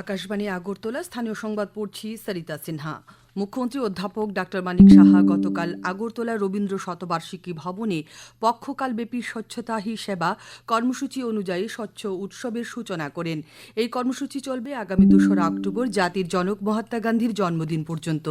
আকাশবাণী আগরতলা, স্থানীয় সংবাদ পড়ছি সরিতা সিনহা। মুখ্যমন্ত্রী অধ্যাপক ডাক্তার মানিক সাহা গতকাল আগরতলা রবীন্দ্র শতবার্ষিকী ভবনে পক্ষকালব্যাপী স্বচ্ছতা হি সেবা কর্মসূচি অনুযায়ী স্বচ্ছ উৎসবের সূচনা করেন। এই কর্মসূচি চলবে আগামী দোসরা অক্টোবর জাতির জনক মহাত্মা গান্ধীর জন্মদিন পর্যন্ত।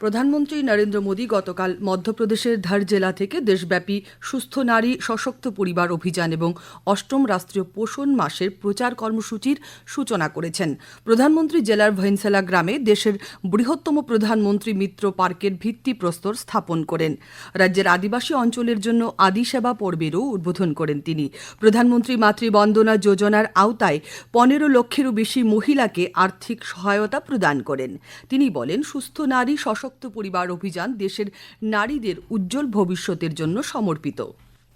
প্রধানমন্ত্রী নরেন্দ্র মোদী গতকাল মধ্যপ্রদেশের ধার জেলা থেকে দেশব্যাপী সুস্থ নারী সশক্ত পরিবার অভিযান এবং অষ্টম রাষ্ট্রীয় পোষণ মাসের প্রচার কর্মসূচির সূচনা করেছেন। প্রধানমন্ত্রী জেলার ভৈনসেলা গ্রামে দেশের বৃহত্তম প্রধানমন্ত্রী মিত্র পার্কের ভিত্তিপ্রস্তর স্থাপন করেন। রাজ্যের আদিবাসী অঞ্চলের জন্য আদি সেবা পর্বেরও উদ্বোধন করেন তিনি। প্রধানমন্ত্রী মাতৃবন্দনা যোজনার আওতায় পনেরো লক্ষেরও বেশি মহিলাকে আর্থিক সহায়তা প্রদান করেন। তিনি বলেন, সুস্থ নারী সশক্ত পরিবার অভিযান দেশের নারীদের উজ্জ্বল ভবিষ্যতের জন্য সমর্পিত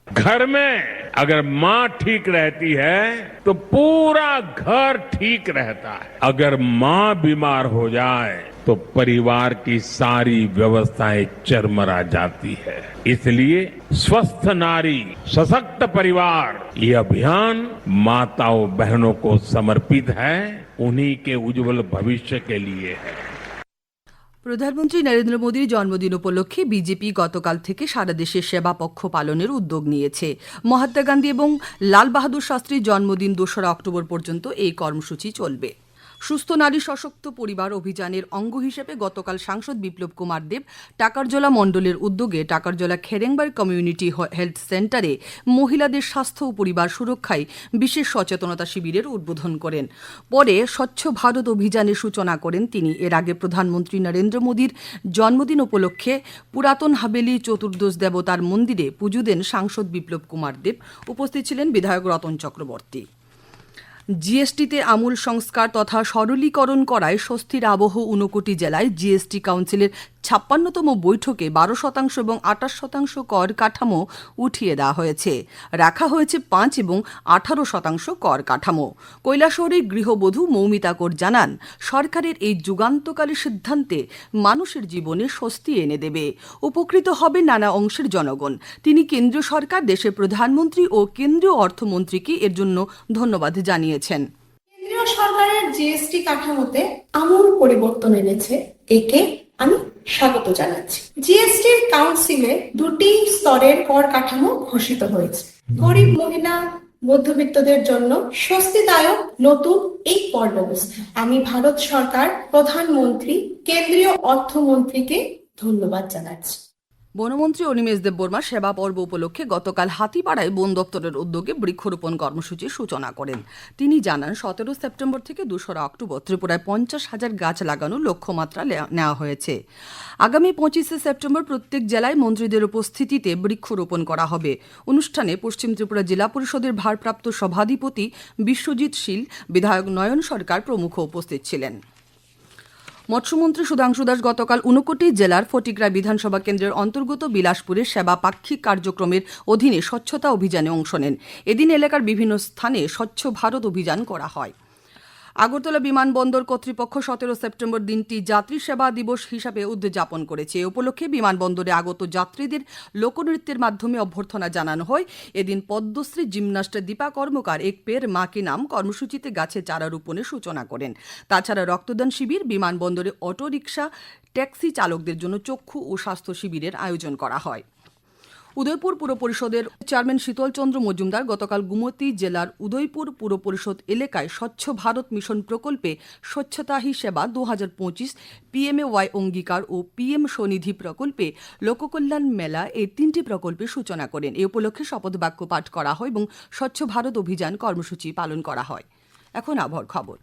घर में अगर माँ ठीक रहती है तो पूरा घर ठीक रहता है अगर माँ बीमार हो जाए तो परिवार की सारी व्यवस्थाएं चरमरा जाती है इसलिए स्वस्थ नारी सशक्त परिवार ये अभियान माताओं बहनों को समर्पित है उन्हीं के उज्जवल भविष्य के लिए है প্রধানমন্ত্রী নরেন্দ্র মোদীর জন্মদিন উপলক্ষে বিজেপি গতকাল থেকে সারা দেশে সেবা পক্ষ পালনের উদ্যোগ নিয়েছে। মহাত্মা গান্ধী এবং লাল বাহাদুর শাস্ত্রীর জন্মদিন দোসরা অক্টোবর পর্যন্ত এই কর্মসূচি চলবে। সুস্থ নারী সশক্ত পরিবার অভিযানের অঙ্গ হিসেবে গতকাল সাংসদ বিপ্লব কুমার দেব টাকারজলা মণ্ডলের উদ্যোগে টাকারজলা খেরেংবার কমিউনিটি হেলথ সেন্টারে মহিলাদের স্বাস্থ্য ও পরিবার সুরক্ষায় বিশেষ সচেতনতা শিবিরের উদ্বোধন করেন। পরে স্বচ্ছ ভারত অভিযানের সূচনা করেন তিনি। এর আগে প্রধানমন্ত্রী নরেন্দ্র মোদীর জন্মদিন উপলক্ষে পুরাতন হাবেলি চতুর্দশ দেবতার মন্দিরে পুজো দেন সাংসদ বিপ্লব কুমার দেব। উপস্থিত ছিলেন বিধায়ক রতন চক্রবর্তী। জিএসটিতে আমূল সংস্কার তথা সরলীকরণ করায় স্বস্তির আবহ ঊনকোটি জেলায় জিএসটি কাউন্সিলের ছাপ্পান্নতম বৈঠকে বারো শতাংশ এবং আঠাশ শতাংশ কর কাঠামো উঠিয়ে দেওয়া হয়েছে। রাখা হয়েছে পাঁচ এবং আঠারো শতাংশ কর কাঠামো। কৈলাসহরের গৃহবধূ মৌমিতা কর জানান, সরকারের এই যুগান্তকালী সিদ্ধান্তে মানুষের জীবনে স্বস্তি এনে দেবে। উপকৃত হবে নানা অংশের জনগণ। তিনি কেন্দ্রীয় সরকার, দেশের প্রধানমন্ত্রী ও কেন্দ্রীয় অর্থমন্ত্রীকে এর জন্য ধন্যবাদ জানিয়েছেন। কেন্দ্রীয় সরকারের জিএসটি কাঠামোতে আমূল পরিবর্তন এনেছে। একে আমি স্বাগত জানাচ্ছি। জিএসটির কাউন্সিলে দুটি স্তরের কর কাঠামো ঘোষিত হয়েছে। গরিব মহিলা মধ্যবিত্তদের জন্য স্বস্তিদায়ক নতুন এই কর ব্যবস্থা। আমি ভারত সরকার প্রধানমন্ত্রী কেন্দ্রীয় অর্থমন্ত্রীকে ধন্যবাদ জানাচ্ছি। বনমন্ত্রী অনিমেষ দেব বর্মা সেবা পর্ব উপলক্ষে গতকাল হাতিপাড়ায় বন দপ্তরের উদ্যোগে বৃক্ষরোপণ কর্মসূচির সূচনা করেন। তিনি জানান, সতেরো সেপ্টেম্বর থেকে দোসরা অক্টোবর ত্রিপুরায় পঞ্চাশ হাজার গাছ লাগানোর লক্ষ্যমাত্রা নেওয়া হয়েছে। আগামী পঁচিশে সেপ্টেম্বর প্রত্যেক জেলায় মন্ত্রীদের উপস্থিতিতে বৃক্ষরোপণ করা হবে। অনুষ্ঠানে পশ্চিম ত্রিপুরা জেলা পরিষদের ভারপ্রাপ্ত সভাধিপতি বিশ্বজিৎ শীল, বিধায়ক নয়ন সরকার প্রমুখ উপস্থিত ছিলেন। মৎস্যমন্ত্রী সুধাংশু দাস গতকাল ঊনকোটি জেলার ফটিগ্রা বিধানসভা কেন্দ্রের অন্তর্গত বিলাসপুরের সেবা পাক্ষিক কার্যক্রমের অধীনে স্বচ্ছতা অভিযানে অংশ নেন। এদিন এলাকার বিভিন্ন স্থানে স্বচ্ছ ভারত অভিযান করা হয়। আগরতলা বিমানবন্দর কর্তৃপক্ষ সতেরো সেপ্টেম্বর দিনটি যাত্রী সেবা দিবস হিসাবে উদযাপন করেছে। এ উপলক্ষে বিমানবন্দরে আগত যাত্রীদের লোকনৃত্যের মাধ্যমে অভ্যর্থনা জানানো হয়। এদিন পদ্মশ্রী জিমনাস্ট দীপা কর্মকার এক পের মাকে নাম কর্মসূচিতে গাছে চারা রোপণের সূচনা করেন। তাছাড়া রক্তদান শিবির, বিমানবন্দরে অটোরিকশা, ট্যাক্সি চালকদের জন্য চক্ষু ও স্বাস্থ্য শিবিরের আয়োজন করা হয়। উদয়পুর পুর পরিষদের চেয়ারম্যান শীতলচন্দ্র মজুমদার গতকাল গুমতি জেলার উদয়পুর পুর পরিষদ এলাকায় স্বচ্ছ ভারত মিশন প্রকল্পে স্বচ্ছতা হি সেবা দু হাজার পঁচিশ পিএমএ ওয়াই অঙ্গীকার ও পিএম স্বনিধি প্রকল্পে লোককল্যাণ মেলা এই তিনটি প্রকল্পের সূচনা করেন। এ উপলক্ষে শপথ বাক্য পাঠ করা হয় এবং স্বচ্ছ ভারত অভিযান কর্মসূচি পালন করা হয়। এখন আবহাওয়ার খবর।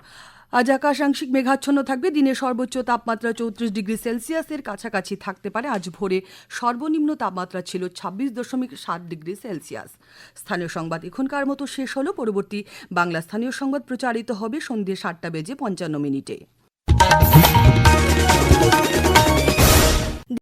আজ আকাশ আংশিক মেঘাচ্ছন্ন থাকবে। দিনে সর্বোচ্চ তাপমাত্রা চৌত্রিশ ডিগ্রি সেলসিয়াসের কাছাকাছি থাকতে পারে। আজ ভোরে সর্বনিম্ন তাপমাত্রা ছিল ছাব্বিশ দশমিক সাত ডিগ্রি সেলসিয়াস। স্থানীয় সংবাদ এখনকার মতো শেষ হলো। পরবর্তী বাংলা স্থানীয় সংবাদ প্রচারিত হবে সন্ধ্যে সাতটা বেজে পঞ্চান্ন মিনিটে।